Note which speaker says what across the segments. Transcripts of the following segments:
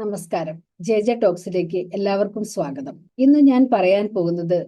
Speaker 1: നമസ്കാരം. J J ടോക്സിലേക്ക് എല്ലാവർക്കും സ്വാഗതം. ഇന്ന് ഞാൻ പറയാൻ പോകുന്നത്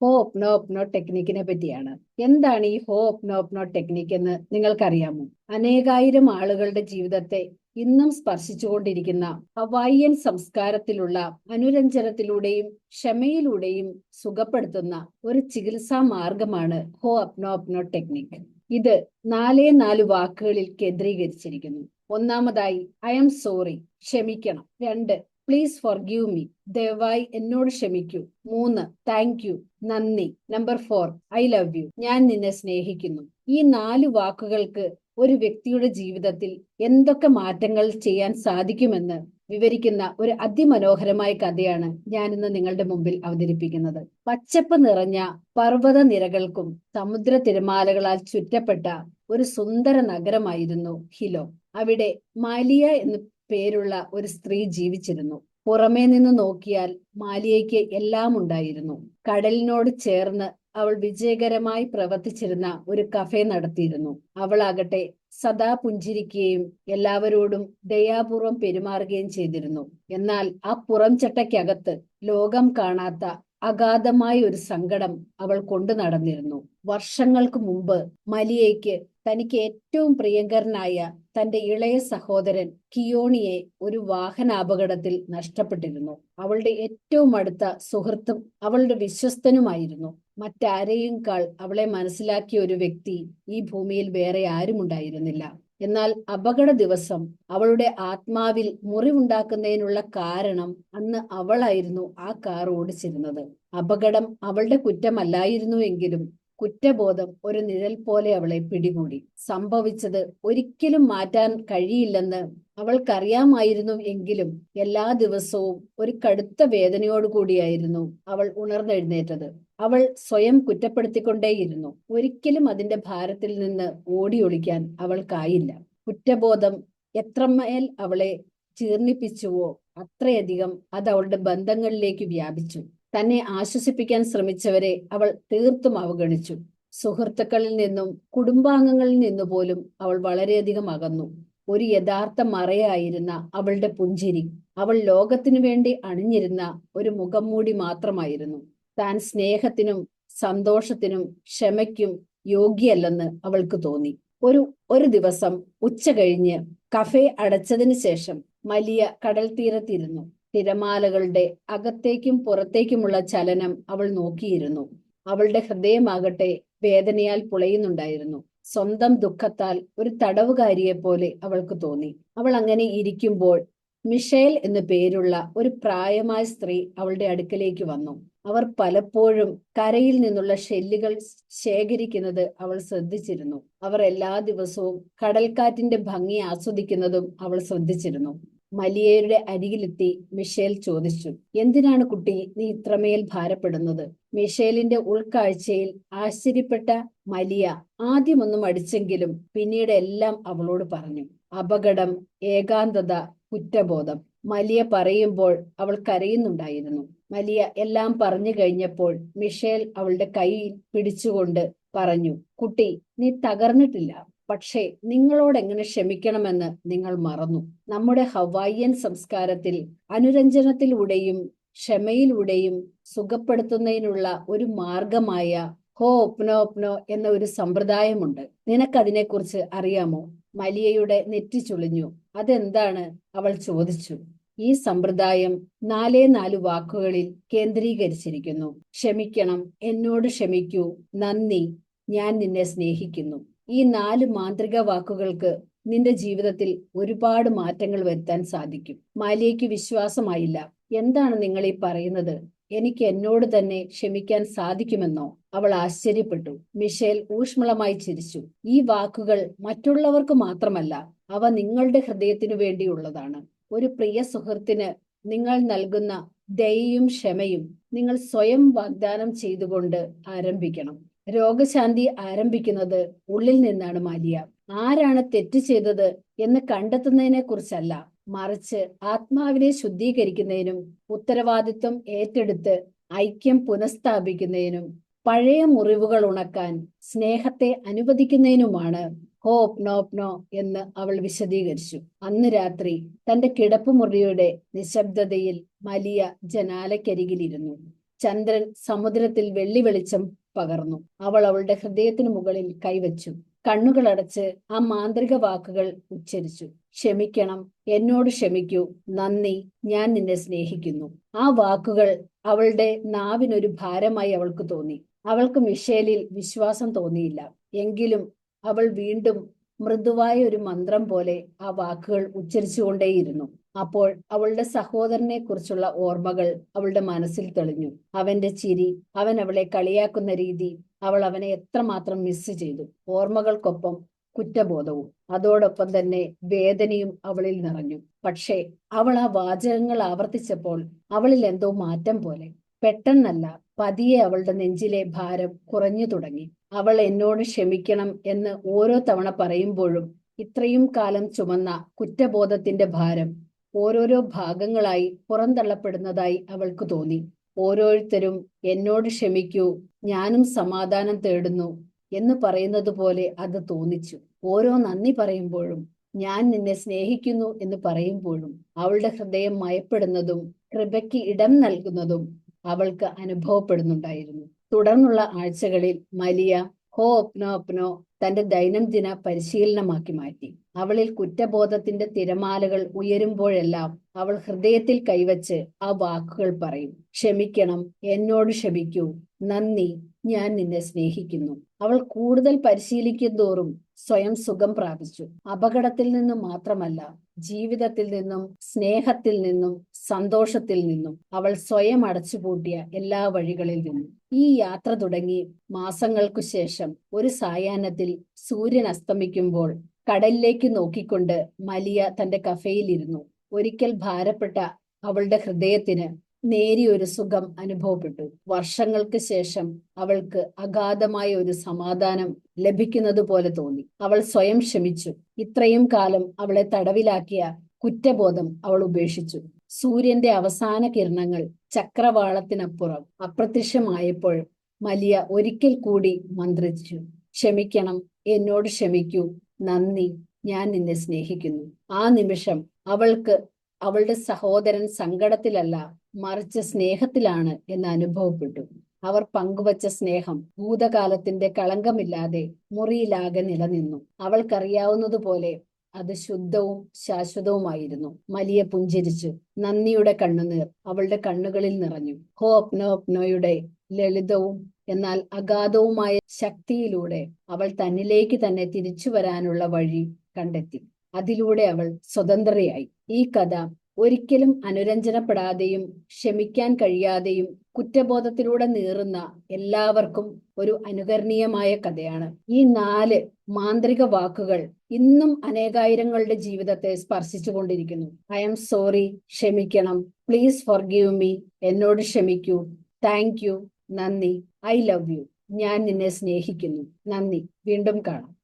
Speaker 1: ഹോ ഒപ്നോ ഒപ്നോ ടെക്നിക്കിനെ പറ്റിയാണ്. എന്താണ് ഈ ഹോ ഒപ്നോ ഒപ്നോ ടെക്നിക്ക് എന്ന് നിങ്ങൾക്കറിയാമോ? അനേകായിരം ആളുകളുടെ ജീവിതത്തെ ഇന്നും സ്പർശിച്ചുകൊണ്ടിരിക്കുന്ന ഹവായിയൻ സംസ്കാരത്തിലുള്ള അനുരഞ്ജനത്തിലൂടെയും ക്ഷമയിലൂടെയും സുഖപ്പെടുത്തുന്ന ഒരു ചികിത്സാ മാർഗമാണ് ഹോ അപ്നോ അപ്നോ ടെക്നിക് ഇത് നാലേ നാല് വാക്കുകളിൽ കേന്ദ്രീകരിച്ചിരിക്കുന്നു. ഒന്നാമതായി ഐ എം സോറി ക്ഷമിക്കണം. രണ്ട് പ്ലീസ് ഫോർ ഗീവ് മീ ദയവായി എന്നോട് ക്ഷമിക്കൂ. മൂന്ന് താങ്ക് യു നന്ദി. Number four I love you ഞാൻ നിന്നെ സ്നേഹിക്കുന്നു. ഈ നാല് വാക്കുകൾക്ക് ഒരു വ്യക്തിയുടെ ജീവിതത്തിൽ എന്തൊക്കെ മാറ്റങ്ങൾ ചെയ്യാൻ സാധിക്കുമെന്ന് വിവരിക്കുന്ന ഒരു അതിമനോഹരമായ കഥയാണ് ഞാൻ ഇന്ന് നിങ്ങളുടെ മുമ്പിൽ അവതരിപ്പിക്കുന്നത്. പച്ചപ്പ് നിറഞ്ഞ പർവത നിരകൾക്കും സമുദ്ര തിരമാലകളാൽ ചുറ്റപ്പെട്ട ഒരു സുന്ദര നഗരമായിരുന്നു ഹിലോ. അവിടെ മാലിയ എന്ന് പേരുള്ള ഒരു സ്ത്രീ ജീവിച്ചിരുന്നു. പുറമേ നിന്ന് നോക്കിയാൽ മാലിയയ്ക്ക് എല്ലാം ഉണ്ടായിരുന്നു. കടലിനോട് ചേർന്ന് അവൾ വിജയകരമായി പ്രവർത്തിച്ചിരുന്ന ഒരു കഫേ നടത്തിയിരുന്നു. അവളാകട്ടെ സദാ പുഞ്ചിരിക്കുകയും എല്ലാവരോടും ദയാപൂർവം പെരുമാറുകയും ചെയ്തിരുന്നു. എന്നാൽ ആ പുറം ചട്ടയ്ക്കകത്ത് ലോകം കാണാത്ത അഗാധമായ ഒരു സങ്കടം അവൾ കൊണ്ടു നടന്നിരുന്നു. വർഷങ്ങൾക്ക് മുമ്പ് മലിയയ്ക്ക് തനിക്ക് ഏറ്റവും പ്രിയങ്കരനായ തന്റെ ഇളയ സഹോദരൻ കിയോണിയെ ഒരു വാഹനാപകടത്തിൽ നഷ്ടപ്പെട്ടിരുന്നു. അവളുടെ ഏറ്റവും അടുത്ത സുഹൃത്തും അവളുടെ വിശ്വസ്തനുമായിരുന്നു. മറ്റാരെയുംക്കാൾ അവളെ മനസ്സിലാക്കിയ ഒരു വ്യക്തി ഈ ഭൂമിയിൽ വേറെ ആരുമുണ്ടായിരുന്നില്ല. എന്നാൽ അപകട ദിവസം അവളുടെ ആത്മാവിൽ മുറിവുണ്ടാക്കുന്നതിനുള്ള കാരണം അന്ന് അവളായിരുന്നു ആ കാർ ഓടിച്ചിരുന്നത്. അപകടം അവളുടെ കുറ്റമല്ലായിരുന്നു എങ്കിലും കുറ്റബോധം ഒരു നിഴൽ പോലെ അവളെ പിടികൂടി. സംഭവിച്ചത് ഒരിക്കലും മാറ്റാൻ കഴിയില്ലെന്ന് അവൾക്കറിയാമായിരുന്നു എങ്കിലും എല്ലാ ദിവസവും ഒരു കടുത്ത വേദനയോടുകൂടിയായിരുന്നു അവൾ ഉണർന്നെഴുന്നേറ്റത്. അവൾ സ്വയം കുറ്റപ്പെടുത്തിക്കൊണ്ടേയിരുന്നു. ഒരിക്കലും അതിന്റെ ഭാരത്തിൽ നിന്ന് ഓടിയൊളിക്കാൻ അവൾക്കായില്ല. കുറ്റബോധം എത്രമേൽ അവളെ ചീർണിപ്പിച്ചുവോ അത്രയധികം അത് അവളുടെ ബന്ധങ്ങളിലേക്ക് വ്യാപിച്ചു. തന്നെ ആശ്വസിപ്പിക്കാൻ ശ്രമിച്ചവരെ അവൾ തീർത്തും അവഗണിച്ചു. സുഹൃത്തുക്കളിൽ നിന്നും കുടുംബാംഗങ്ങളിൽ നിന്നു പോലും അവൾ വളരെയധികം അകന്നു. ഒരു യഥാർത്ഥ മറയായിരുന്ന അവളുടെ പുഞ്ചിരി അവൾ ലോകത്തിനു വേണ്ടി അണിഞ്ഞിരുന്ന ഒരു മുഖം മൂടി മാത്രമായിരുന്നു. താൻ സ്നേഹത്തിനും സന്തോഷത്തിനും ക്ഷമയ്ക്കും യോഗ്യല്ലെന്ന് അവൾക്ക് തോന്നി. ഒരു ഒരു ദിവസം ഉച്ച കഴിഞ്ഞ് കഫേ അടച്ചതിന് ശേഷം മലിയ കടൽ തീരത്തിരുന്നു തിരമാലകളുടെ അകത്തേക്കും പുറത്തേക്കുമുള്ള ചലനം അവൾ നോക്കിയിരുന്നു. അവളുടെ ഹൃദയമാകട്ടെ വേദനയാൽ പുളയുന്നുണ്ടായിരുന്നു. സ്വന്തം ദുഃഖത്താൽ ഒരു തടവുകാരിയെ പോലെ അവൾക്ക് തോന്നി. അവൾ അങ്ങനെ ഇരിക്കുമ്പോൾ മിഷേൽ എന്നു പേരുള്ള ഒരു പ്രായമായ സ്ത്രീ അവളുടെ അടുക്കലേക്ക് വന്നു. അവർ പലപ്പോഴും കരയിൽ നിന്നുള്ള ഷെല്ലുകൾ ശേഖരിക്കുന്നത് അവൾ ശ്രദ്ധിച്ചിരുന്നു. അവർ എല്ലാ ദിവസവും കടൽക്കാറ്റിന്റെ ഭംഗി ആസ്വദിക്കുന്നതും അവൾ ശ്രദ്ധിച്ചിരുന്നു. മലിയയുടെ അരികിലെത്തി മിഷേൽ ചോദിച്ചു എന്തിനാണ് കുട്ടി നീ ഇത്രമേൽ ഭാരപ്പെടുന്നത്? മിഷേലിന്റെ ഉൾക്കാഴ്ചയിൽ ആശ്ചര്യപ്പെട്ട മലിയ ആദ്യമൊന്നും അടിച്ചെങ്കിലും പിന്നീട് എല്ലാം അവളോട് പറഞ്ഞു അപകടം ഏകാന്തത കുറ്റബോധം. മലിയ പറയുമ്പോൾ അവൾ കരയുന്നുണ്ടായിരുന്നു. മലിയ എല്ലാം പറഞ്ഞു കഴിഞ്ഞപ്പോൾ മിഷേൽ അവളുടെ കൈ പിടിച്ചുകൊണ്ട് പറഞ്ഞു കുട്ടി നീ തകർന്നിട്ടില്ല. പക്ഷേ നിങ്ങളോട് എങ്ങനെ ക്ഷമിക്കണമെന്ന് നിങ്ങൾ മറന്നു. നമ്മുടെ ഹവായിയൻ സംസ്കാരത്തിൽ അനുരഞ്ജനത്തിലൂടെയും ക്ഷമയിലൂടെയും സുഖപ്പെടുത്തുന്നതിനുള്ള ഒരു മാർഗമായ ഹോ ഒപ്നോ ഒപ്നോ എന്ന ഒരു സമ്പ്രദായമുണ്ട്. നിനക്കതിനെക്കുറിച്ച് അറിയാമോ? മലിയയുടെ നെറ്റി ചുളിഞ്ഞു. അതെന്താണ്? അവൾ ചോദിച്ചു. ഈ സമ്പ്രദായം നാലേ നാല് വാക്കുകളിൽ കേന്ദ്രീകരിച്ചിരിക്കുന്നു. ക്ഷമിക്കണം. എന്നോട് ക്ഷമിക്കൂ. നന്ദി. ഞാൻ നിന്നെ സ്നേഹിക്കുന്നു. ഈ നാല് മാന്ത്രിക വാക്കുകൾക്ക് നിന്റെ ജീവിതത്തിൽ ഒരുപാട് മാറ്റങ്ങൾ വരുത്താൻ സാധിക്കും. മാലിയയ്ക്ക് വിശ്വാസമായില്ല. എന്താണ് നിങ്ങൾ ഈ പറയുന്നത്? എനിക്ക് എന്നോട് തന്നെ ക്ഷമിക്കാൻ സാധിക്കുമെന്നോ? അവൾ ആശ്ചര്യപ്പെട്ടു. മിഷേൽ ഊഷ്മളമായി ചിരിച്ചു. ഈ വാക്കുകൾ മറ്റുള്ളവർക്ക് മാത്രമല്ല അവ നിങ്ങളുടെ ഹൃദയത്തിനു വേണ്ടിയുള്ളതാണ്. ഒരു പ്രിയ സുഹൃത്തിന് നിങ്ങൾ നൽകുന്ന ദയയും ക്ഷമയും നിങ്ങൾ സ്വയം വാഗ്ദാനം ചെയ്തുകൊണ്ട് ആരംഭിക്കണം. രോഗശാന്തി ആരംഭിക്കുന്നത് ഉള്ളിൽ നിന്നാണ് മാലിയ. ആരാണ് തെറ്റ് ചെയ്തത് എന്ന് കണ്ടെത്തുന്നതിനെ കുറിച്ചല്ല മറിച്ച് ആത്മാവിനെ ശുദ്ധീകരിക്കുന്നതിനും ഉത്തരവാദിത്വം ഏറ്റെടുത്ത് ഐക്യം പുനഃസ്ഥാപിക്കുന്നതിനും പഴയ മുറിവുകൾ ഉണക്കാൻ സ്നേഹത്തെ അനുവദിക്കുന്നതിനുമാണ് ഹോപ് നോപ്നോ എന്ന് അവൾ വിശദീകരിച്ചു. അന്ന് രാത്രി തന്റെ കിടപ്പുമുറിയുടെ നിശബ്ദതയിൽ മലിയ ജനാലക്കരികിലിരുന്നു ചന്ദ്രൻ സമുദ്രത്തിൽ വെള്ളി വെളിച്ചം പകർന്നു. അവൾ അവളുടെ ഹൃദയത്തിനു മുകളിൽ കൈവച്ചു. കണ്ണുകളടച്ച് ആ മാന്ത്രിക വാക്കുകൾ ഉച്ചരിച്ചു. ക്ഷമിക്കണം എന്നോട് ക്ഷമിക്കൂ. നന്ദി ഞാൻ നിന്നെ സ്നേഹിക്കുന്നു. ആ വാക്കുകൾ അവളുടെ നാവിനൊരു ഭാരമായി അവൾക്ക് തോന്നി. അവൾക്ക് മിഷേലിൽ വിശ്വാസം തോന്നിയില്ല. എങ്കിലും അവൾ വീണ്ടും മൃദുവായ ഒരു മന്ത്രം പോലെ ആ വാക്കുകൾ ഉച്ചരിച്ചുകൊണ്ടേയിരുന്നു. അപ്പോൾ അവളുടെ സഹോദരനെ കുറിച്ചുള്ള ഓർമ്മകൾ അവളുടെ മനസ്സിൽ തെളിഞ്ഞു. അവന്റെ ചിരി അവൻ അവളെ കളിയാക്കുന്ന രീതി അവൾ അവനെ എത്രമാത്രം മിസ് ചെയ്തു. ഓർമ്മകൾക്കൊപ്പം കുറ്റബോധവും അതോടൊപ്പം തന്നെ വേദനയും അവളിൽ നിറഞ്ഞു. പക്ഷേ അവൾ ആ വാചകങ്ങൾ ആവർത്തിച്ചപ്പോൾ അവളിൽ എന്തോ മാറ്റം പോലെ. പെട്ടെന്നല്ല പതിയെ അവളുടെ നെഞ്ചിലെ ഭാരം കുറഞ്ഞു തുടങ്ങി. അവൾ എന്നോട് ക്ഷമിക്കണം എന്ന് ഓരോ തവണ പറയുമ്പോഴും ഇത്രയും കാലം ചുമന്ന കുറ്റബോധത്തിന്റെ ഭാരം ഓരോരോ ഭാഗങ്ങളായി പുറന്തള്ളപ്പെടുന്നതായി അവൾക്ക് തോന്നി. ഓരോരുത്തരും എന്നോട് ക്ഷമിക്കൂ ഞാനും സമാധാനം തേടുന്നു എന്ന് പറയുന്നത് പോലെ അത് തോന്നിച്ചു. ഓരോ നന്ദി പറയുമ്പോഴും ഞാൻ നിന്നെ സ്നേഹിക്കുന്നു എന്ന് പറയുമ്പോഴും അവളുടെ ഹൃദയം മയപ്പെടുന്നതും കൃപയ്ക്ക് ഇടം നൽകുന്നതും അവൾക്ക് അനുഭവപ്പെടുന്നുണ്ടായിരുന്നു. തുടർന്നുള്ള ആഴ്ചകളിൽ മലിയ ഹോ ഒപ്നോ ഒപ്നോ തന്റെ ദൈനംദിന പരിശീലനമാക്കി മാറ്റി. അവളിൽ കുറ്റബോധത്തിന്റെ തിരമാലകൾ ഉയരുമ്പോഴെല്ലാം അവൾ ഹൃദയത്തിൽ കൈവച്ച് ആ വാക്കുകൾ പറയും. ക്ഷമിക്കണം എന്നോട് ക്ഷമിക്കൂ. നന്ദി ഞാൻ നിന്നെ സ്നേഹിക്കുന്നു. അവൾ കൂടുതൽ പരിശീലിക്കും തോറും സ്വയം സുഖം പ്രാപിച്ചു. അപകടത്തിൽ നിന്ന് മാത്രമല്ല ജീവിതത്തിൽ നിന്നും സ്നേഹത്തിൽ നിന്നും സന്തോഷത്തിൽ നിന്നും അവൾ സ്വയം അടച്ചുപൂട്ടിയ എല്ലാ വഴികളിൽ നിന്നും. ഈ യാത്ര തുടങ്ങി മാസങ്ങൾക്കു ശേഷം ഒരു സായാഹ്നത്തിൽ സൂര്യൻ അസ്തമിക്കുമ്പോൾ കടലിലേക്ക് നോക്കിക്കൊണ്ട് മലിയ തന്റെ കഫേയിലിരുന്നു ഒരിക്കൽ ഭാരപ്പെട്ട അവളുടെ ഹൃദയത്തിന് നേരിയൊരു സുഖം അനുഭവപ്പെട്ടു. വർഷങ്ങൾക്ക് ശേഷം അവൾക്ക് അഗാധമായ ഒരു സമാധാനം ലഭിക്കുന്നത് പോലെ തോന്നി. അവൾ സ്വയം ക്ഷമിച്ചു. ഇത്രയും കാലം അവളെ തടവിലാക്കിയ കുറ്റബോധം അവൾ ഉപേക്ഷിച്ചു. സൂര്യന്റെ അവസാന കിരണങ്ങൾ ചക്രവാളത്തിനപ്പുറം അപ്രത്യക്ഷമായപ്പോൾ മലിയ ഒരിക്കൽ കൂടി മന്ത്രിച്ചു. ക്ഷമിക്കണം. എന്നോട് ക്ഷമിക്കൂ. നന്ദി. ഞാൻ നിന്നെ സ്നേഹിക്കുന്നു. ആ നിമിഷം അവൾക്ക് അവളുടെ സഹോദരൻ സങ്കടത്തിലല്ല മറിച്ച് സ്നേഹത്തിലാണ് എന്ന് അനുഭവപ്പെട്ടു. അവർ പങ്കുവച്ച സ്നേഹം ഭൂതകാലത്തിന്റെ കളങ്കമില്ലാതെ മുറിയിലാകെ നിലനിന്നു. അവൾക്കറിയാവുന്നതുപോലെ അത് ശുദ്ധവും ശാശ്വതവുമായിരുന്നു. മലിയ പുഞ്ചിരിച്ചു. നന്ദിയുടെ കണ്ണുനീർ അവളുടെ കണ്ണുകളിൽ നിറഞ്ഞു. ഹോപ്നോപ്നോയുടെ ലളിതവും എന്നാൽ അഗാധവുമായ ശക്തിയിലൂടെ അവൾ തന്നിലേക്ക് തന്നെ തിരിച്ചു വരാനുള്ള വഴി കണ്ടെത്തി. അതിലൂടെ അവൾ സ്വതന്ത്രയായി. ഈ കഥ ഒരിക്കലും അനുരഞ്ജനപ്പെടാതെയും ക്ഷമിക്കാൻ കഴിയാതെയും കുറ്റബോധത്തിലൂടെ നീറുന്ന എല്ലാവർക്കും ഒരു അനുകരണീയമായ കഥയാണ്. ഈ നാല് മാന്ത്രിക വാക്കുകൾ ഇന്നും അനേകായിരങ്ങളുടെ ജീവിതത്തെ സ്പർശിച്ചു കൊണ്ടിരിക്കുന്നു. ഐ എം സോറി ക്ഷമിക്കണം. Please forgive me. എന്നോട് ക്ഷമിക്കൂ. Thank you. നന്ദി. I love you. ഞാൻ നിന്നെ സ്നേഹിക്കുന്നു. നന്ദി. വീണ്ടും കാണാം.